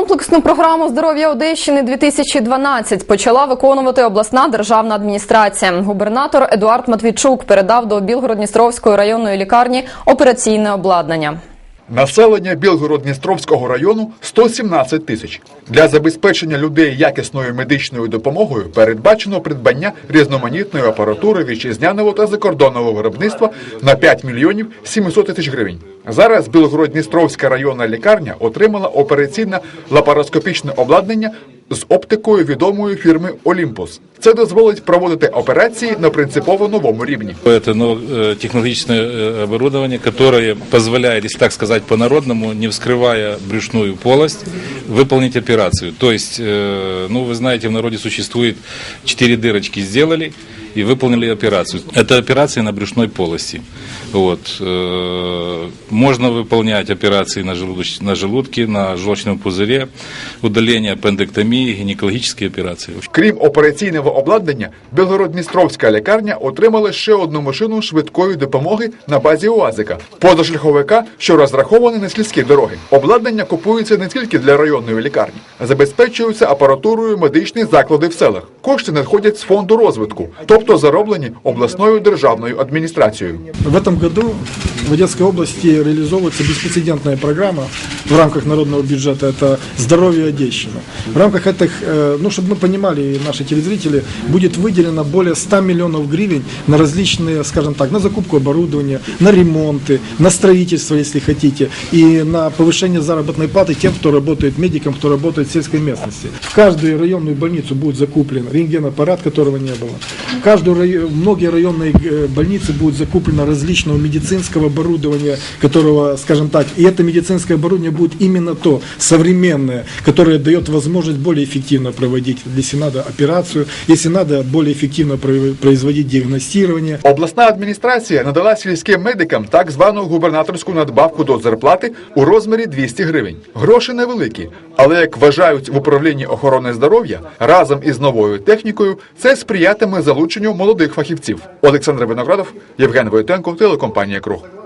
Комплексну програму здоров'я Одещини 2012 почала виконувати обласна державна адміністрація. Губернатор Едуард Матвійчук передав до Білгород-Дністровської районної лікарні операційне обладнання. Населення Білгород-Дністровського району 117 тисяч. Для забезпечення людей якісною медичною допомогою передбачено придбання різноманітної апаратури вітчизняного та закордонного виробництва на 5 мільйонів 700 тисяч гривень. Зараз Білгород-Дністровська районна лікарня отримала операційне лапароскопічне обладнання з оптикою відомої фірми Олімпус. Це дозволить проводити операції на принципово новому рівні. Это ну, э, технологичное э, оборудование, которое позволяет, если так сказать по-народному, не вскрывая брюшную полость, выполнить операцию. То есть, э, ну, вы знаете, в народе существует четыре дырочки сделали и выполнили операцию. Это операция на брюшной полости. Вот. э, Можно выполнять операции на, желудоч- на желудке, на желчном пузыре, удаление аппендэктомии, гинекологические операции. Крім операційного обладнання, Білгород-Дністровська лікарня отримала ще одну машину швидкої допомоги на базі УАЗика, позашляховика, що розрахований на сільські дороги. Обладнання купується не тільки для районної лікарні, забезпечуються апаратурою медичні заклади в селах. Кошти надходять з фонду розвитку, тобто зароблені обласною державною адміністрацією. В этом году в Одесской области реализовывается беспрецедентная программа в рамках народного бюджета. Это «Здоровье Одещины». В рамках этих, э, ну, чтобы мы понимали, и наши телезрители, будет выделено более 100 миллионов гривен на различные, скажем так, на закупку оборудования, на ремонты, на строительство, если хотите, и на повышение заработной платы тем, кто работает медиком, кто работает в сельской местности. В каждую районную больницу будет закуплен рентгенаппарат, которого не было. В каждую район, многие районные э, больницы будут закуплено различного медицинского оборудования, которого, скажем так, и это медицинское оборудование будет именно то, современное, которое дает возможность более эффективно проводить, если надо, операцию, если надо, более эффективно про- производить диагностирование. Обласна адміністрація надала сільським медикам так звану губернаторську надбавку до зарплати у розмірі 200 гривень. Гроші невеликі, але як вважають в управлінні охорони здоров'я, разом із новою технікою це сприятиме залученню молодих фахівців. Олександр Виноградов, Євген Войтенко, телекомпанія Круг.